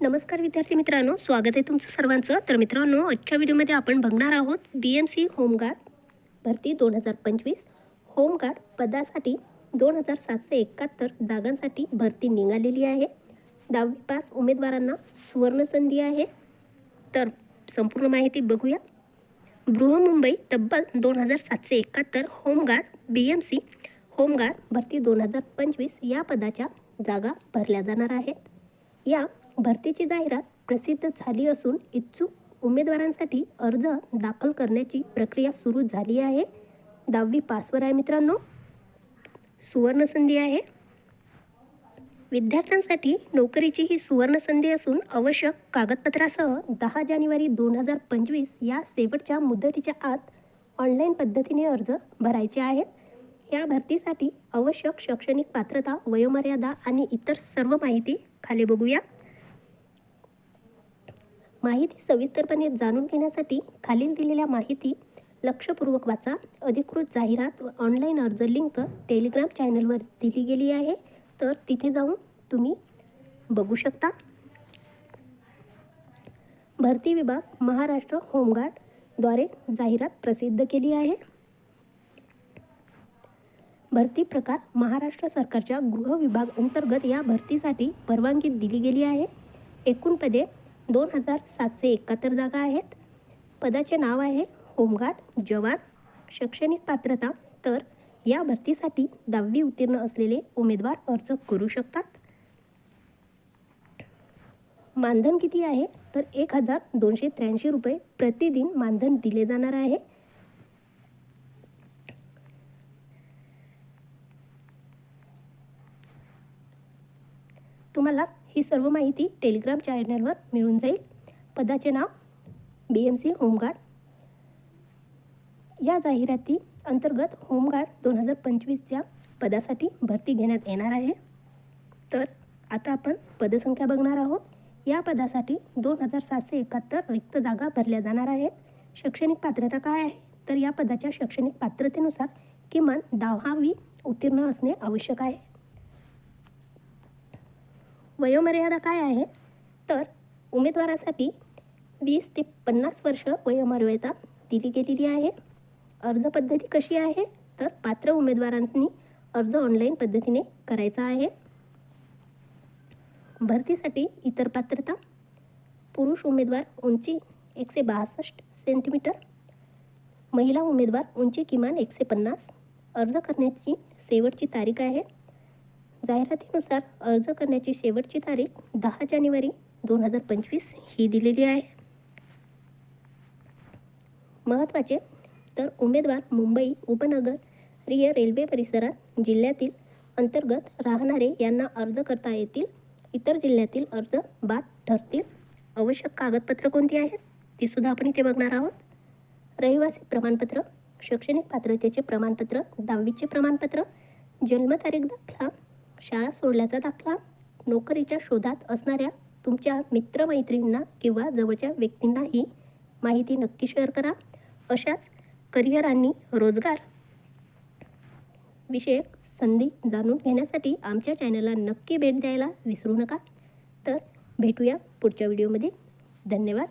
नमस्कार विद्यार्थी मित्रांनो स्वागत आहे तुमचं सर्वांचं. तर मित्रांनो आजच्या व्हिडिओमध्ये आपण बघणार आहोत बी एम सी होमगार्ड भरती दोन हजार पंचवीस. होमगार्ड पदासाठी दोन हजार सातशे एकाहत्तर जागांसाठी भरती निघालेली आहे. दहावी पास उमेदवारांना सुवर्णसंधी आहे. तर संपूर्ण माहिती बघूया. बृहमुंबई तब्बल दोन हजार सातशे एकाहत्तर home guard B M C home guard भरती दोन हजार पंचवीस या पदाच्या जागा भरल्या जाणार आहेत. या भरतीची जाहिरात प्रसिद्ध झाली असून इच्छुक उमेदवारांसाठी अर्ज दाखल करण्याची प्रक्रिया सुरू झाली आहे. दहावी पासवर आहे मित्रांनो. सुवर्णसंधी आहे. विद्यार्थ्यांसाठी नोकरीची ही सुवर्णसंधी असून आवश्यक कागदपत्रासह दहा जानेवारी दोन हजार पंचवीस या शेवटच्या मुदतीच्या आत ऑनलाईन पद्धतीने अर्ज भरायचे आहेत. या भरतीसाठी आवश्यक शैक्षणिक पात्रता वयोमर्यादा आणि इतर सर्व माहिती खाली बघूया. माहिती सविस्तरपणे जाणून घेण्यासाठी खालील दिलेल्या माहिती लक्षपूर्वक वाचा अधिकृत जाहिरात व ऑनलाईन अर्ज लिंक टेलिग्राम चॅनलवर दिली गेली आहे. तर तिथे जाऊन तुम्ही बघू शकता. भरती विभाग महाराष्ट्र होमगार्डद्वारे जाहिरात प्रसिद्ध केली आहे. भरती प्रकार महाराष्ट्र सरकारच्या गृह विभाग अंतर्गत या भरतीसाठी परवानगी दिली गेली आहे. एकूण पदे दोन हजार सातशे एकाहत्तर जागा आहेत. पदाचे नाव आहे होमगार्ड जवान शैक्षणिक पात्रता. तर या भरतीसाठी दहावी उत्तीर्ण असलेले उमेदवार अर्ज करू शकतात. मानधन किती आहे? तर एक हजार दोनशे त्र्याऐंशी रुपये प्रतिदिन मानधन दिले जाणार आहे. तुम्हाला ही सर्व माहिती टेलिग्राम चॅनलवर मिळून जाईल. पदाचे नाव B M C home guard या जाहिराती अंतर्गत होमगार्ड दोन हजार पंचवीसच्या पदासाठी भरती घेण्यात येणार आहे. तर आता आपण पदसंख्या बघणार आहोत. या पदासाठी दोन हजार सातशे एकाहत्तर रिक्त जागा भरल्या जाणार आहेत. शैक्षणिक पात्रता काय आहे? तर या पदाच्या शैक्षणिक पात्रतेनुसार किमान दहावी उत्तीर्ण असणे आवश्यक आहे. वयोमर्यादा काय आहे? तर उमेदवारासाठी वीस ते पन्नास वर्ष वयोमर्यादा दिली गेलेली आहे. अर्ज पद्धती कशी आहे? तर पात्र उमेदवारांनी अर्ज ऑनलाईन पद्धतीने करायचा आहे. भरतीसाठी इतर पात्रता? पुरुष उमेदवार उंची एकशे बासष्ट सेंटीमीटर महिला उमेदवार उंची किमान एकशे पन्नास. अर्ज करण्याची शेवटची तारीख आहे. जाहिरातीनुसार अर्ज करण्याची शेवटची तारीख दहा जानेवारी दोन हजार पंचवीस ही दिलेली आहे. महत्त्वाचे तर उमेदवार मुंबई उपनगरीय रेल्वे परिसरात जिल्ह्यातील अंतर्गत राहणारे यांना अर्ज करता येतील. इतर जिल्ह्यातील अर्ज बाद ठरतील. आवश्यक कागदपत्र कोणती आहेत ती सुद्धा आपण इथे बघणार आहोत. रहिवासी प्रमाणपत्र शैक्षणिक पात्रतेचे प्रमाणपत्र दहावीचे प्रमाणपत्र जन्मतारीख दाखला शाळा सोडल्याचा दाखला नोकरीच्या शोधात असणाऱ्या तुमच्या मित्रमैत्रिणींना किंवा जवळच्या व्यक्तींना ही माहिती नक्की शेअर करा. अशाच करिअर आणि रोजगार विषयक संधी जाणून घेण्यासाठी आमच्या चॅनलला नक्की भेट द्यायला विसरू नका. तर भेटूया पुढच्या व्हिडिओमध्ये धन्यवाद.